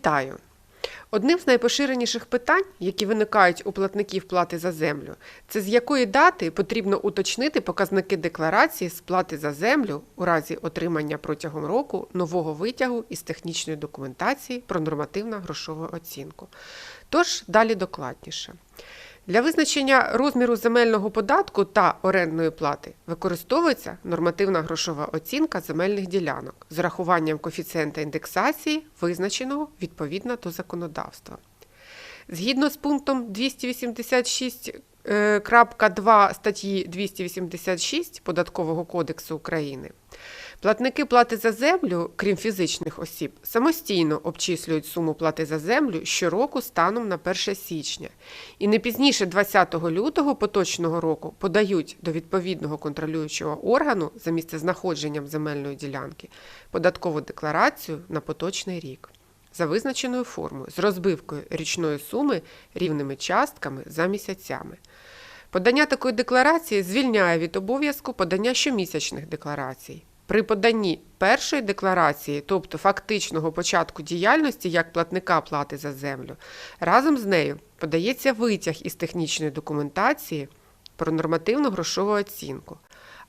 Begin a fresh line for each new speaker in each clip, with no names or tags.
Вітаю! Одним з найпоширеніших питань, які виникають у платників плати за землю, це з якої дати потрібно уточнити показники декларації сплати за землю у разі отримання протягом року нового витягу із технічної документації про нормативно-грошову оцінку. Тож далі докладніше. Для визначення розміру земельного податку та орендної плати використовується нормативна грошова оцінка земельних ділянок з урахуванням коефіцієнта індексації, визначеного відповідно до законодавства. Згідно з пунктом 286.2 статті 286 Податкового кодексу України, платники плати за землю, крім фізичних осіб, самостійно обчислюють суму плати за землю щороку станом на 1 січня і не пізніше 20 лютого поточного року подають до відповідного контролюючого органу за місцезнаходженням земельної ділянки податкову декларацію на поточний рік за визначеною формою з розбивкою річної суми рівними частками за місяцями. Подання такої декларації звільняє від обов'язку подання щомісячних декларацій. При поданні першої декларації, тобто фактичного початку діяльності як платника плати за землю, разом з нею подається витяг із технічної документації про нормативну грошову оцінку.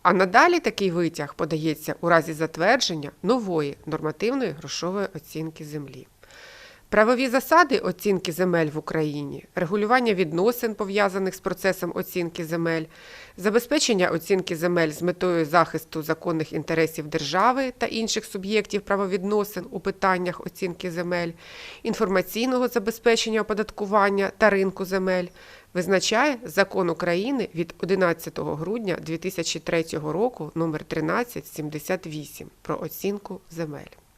А надалі такий витяг подається у разі затвердження нової нормативної грошової оцінки землі. Правові засади оцінки земель в Україні, регулювання відносин, пов'язаних з процесом оцінки земель, забезпечення оцінки земель з метою захисту законних інтересів держави та інших суб'єктів правовідносин у питаннях оцінки земель, інформаційного забезпечення оподаткування та ринку земель визначає закон України від 11 грудня 2003 року номер 1378 про оцінку земель.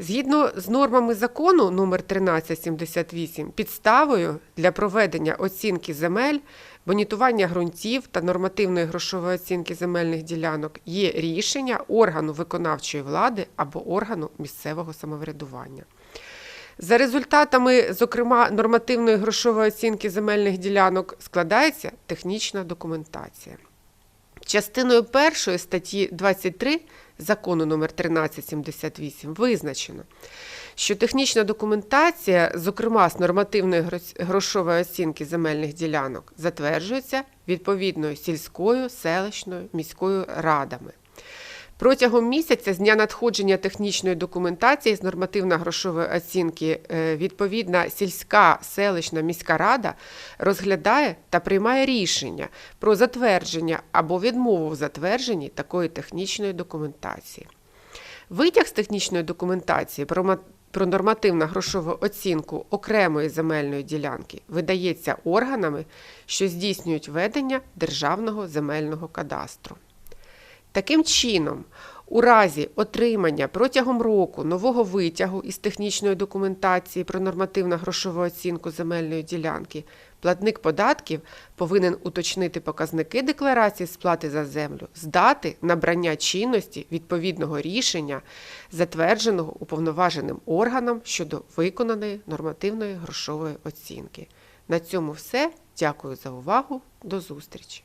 Згідно з нормами закону номер 1378, підставою для проведення оцінки земель, бонітування ґрунтів та нормативної грошової оцінки земельних ділянок є рішення органу виконавчої влади або органу місцевого самоврядування. За результатами, зокрема, нормативної грошової оцінки земельних ділянок складається технічна документація. Частиною першої статті 23 закону номер 1378 визначено, що технічна документація, зокрема з нормативної грошової оцінки земельних ділянок, затверджується відповідною сільською, селищною, міською радами. Протягом місяця з дня надходження технічної документації з нормативно-грошової оцінки е, відповідна сільська селищна міська рада розглядає та приймає рішення про затвердження або відмову в затвердженні такої технічної документації. Витяг з технічної документації про про нормативну грошову оцінку окремої земельної ділянки видається органами, що здійснюють ведення державного земельного кадастру. Таким чином, у разі отримання протягом року нового витягу із технічної документації про нормативну грошову оцінку земельної ділянки, платник податків повинен уточнити показники декларації сплати за землю з дати набрання чинності відповідного рішення, затвердженого уповноваженим органом щодо виконаної нормативної грошової оцінки. На цьому все. Дякую за увагу. До зустрічі!